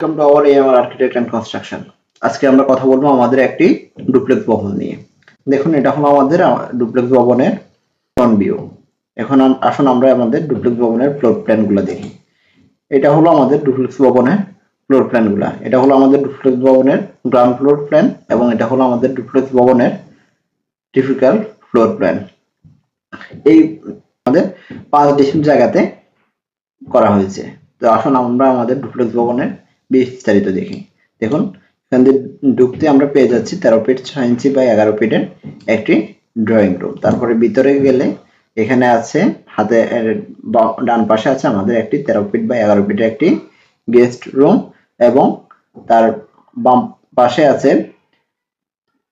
Welcome to our AMR architect and construction আজকে আমরা কথা বলব আমাদের একটি ডুপ্লেক্স ভবন নিয়ে। দেখুন, এটা হলো আমাদের ডুপ্লেক্স ভবনের ফ্রন্ট ভিউ এখন আসুন আমরা আমাদের ডুপ্লেক্স ভবনের ফ্লোর প্ল্যানগুলো দেখি। এটা হলো আমাদের ডুপ্লেক্স ভবনের ফ্লোর প্ল্যানগুলো এটা হলো আমাদের ডুপ্লেক্স ভবনের গ্রাউন্ড ফ্লোর প্ল্যান এবং এটা হলো আমাদের ডুপ্লেক্স ভবনের টিপিক্যাল ফ্লোর প্ল্যান এই আমাদের পাঁচ ডিসিম জায়গাতে করা হয়েছে। তো আসুন আমরা আমাদের ডুপ্লেক্স ভবনের বিস্তারিত দেখি। দেখুন, এখান দিয়ে ঢুকতে আমরা পেয়ে যাচ্ছি তেরো ফিট ছয় ইঞ্চি বাই এগারো ফিটের একটি ড্রয়িং রুম তারপরে ভিতরে গেলে এখানে আছে হাতে বা- ডান পাশে আছে আমাদের একটি তেরো ফিট বাই এগারো ফিটের একটি গেস্ট রুম এবং তার বাম পাশে আছে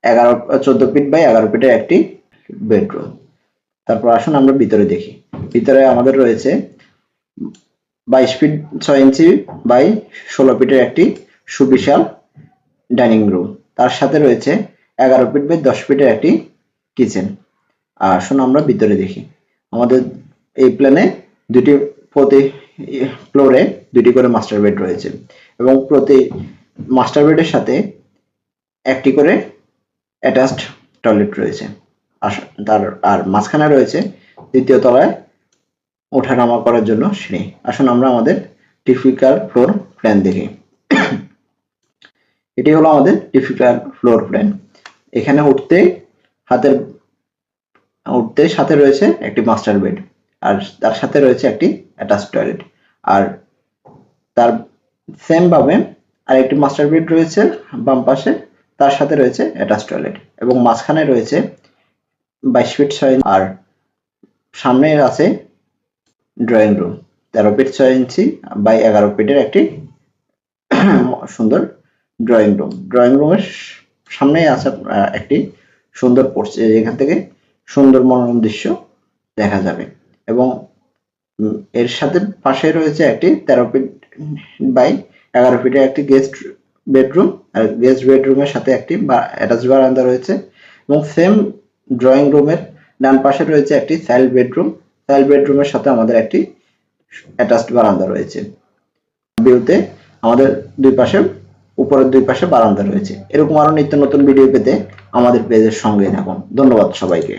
এগারো, চোদ্দ ফিট বাই এগারো ফিটের একটি বেডরুম তারপর আসুন আমরা ভিতরে দেখি। ভিতরে আমাদের রয়েছে বাইশ ফিট ছয় ইঞ্চি বাই ষোলো ফিটের একটি সুবিশাল ডাইনিং রুম। তার সাথে রয়েছে এগারো ফিট বাই দশ ফিটের একটি কিচেন। আর আসুন আমরা ভিতরে দেখি। আমাদের এই প্ল্যানে দুটি প্রতি ফ্লোরে দুটি করে মাস্টার বেড রয়েছে এবং প্রতি মাস্টার বেডের সাথে একটি করে অ্যাটাচড টয়লেট রয়েছে। আস- তার আর মাঝখানে রয়েছে দ্বিতীয় তলায় ওঠানামা করার জন্য সিঁড়ি আসুন আমরা আমাদের টিপিক্যাল ফ্লোর প্ল্যান দেখি। এটি হলো আমাদের টিপিক্যাল ফ্লোর প্ল্যান এখানে উঠতে হাতের, উঠতে সাথে রয়েছে একটি মাস্টার বেড আর তার সাথে রয়েছে একটি অ্যাটাচ টয়লেট আর তার সেম ভাবে আরেকটি মাস্টার বেড রয়েছে বাম পাশে, তার সাথে রয়েছে অ্যাটাচ টয়লেট এবং মাঝখানে রয়েছে বাইশ ফিট ছয় আর সামনে আছে ড্রয়িং রুম। তেরো ফিট ছয় ইঞ্চি বাই এগারো ফিটের একটি সুন্দর ড্রয়িং রুম। ড্রয়িং রুমের সামনে আছে একটি সুন্দর পড়ছে এখান থেকে সুন্দর মনোরম দৃশ্য দেখা যাবে। এবং এর সাথে পাশে রয়েছে একটি তেরো ফিট বাই এগারো ফিটের একটি গেস্ট বেডরুম। আর গেস্ট বেডরুমের সাথে একটি অ্যাটাচ বারান্দা রয়েছে। এবং সেম ড্রয়িং রুমের ডান পাশে রয়েছে একটি চাইল্ড বেডরুম। চাইল্ড বেডরুমের সাথে আমাদের একটি অ্যাটাচড বারান্দা রয়েছে। ভিউতে আমাদের দুই পাশে উপরের দুই পাশে বারান্দা রয়েছে। এরকম আরও নিত্য নতুন ভিডিও পেতে আমাদের পেজের সঙ্গে থাকুন। ধন্যবাদ সবাইকে।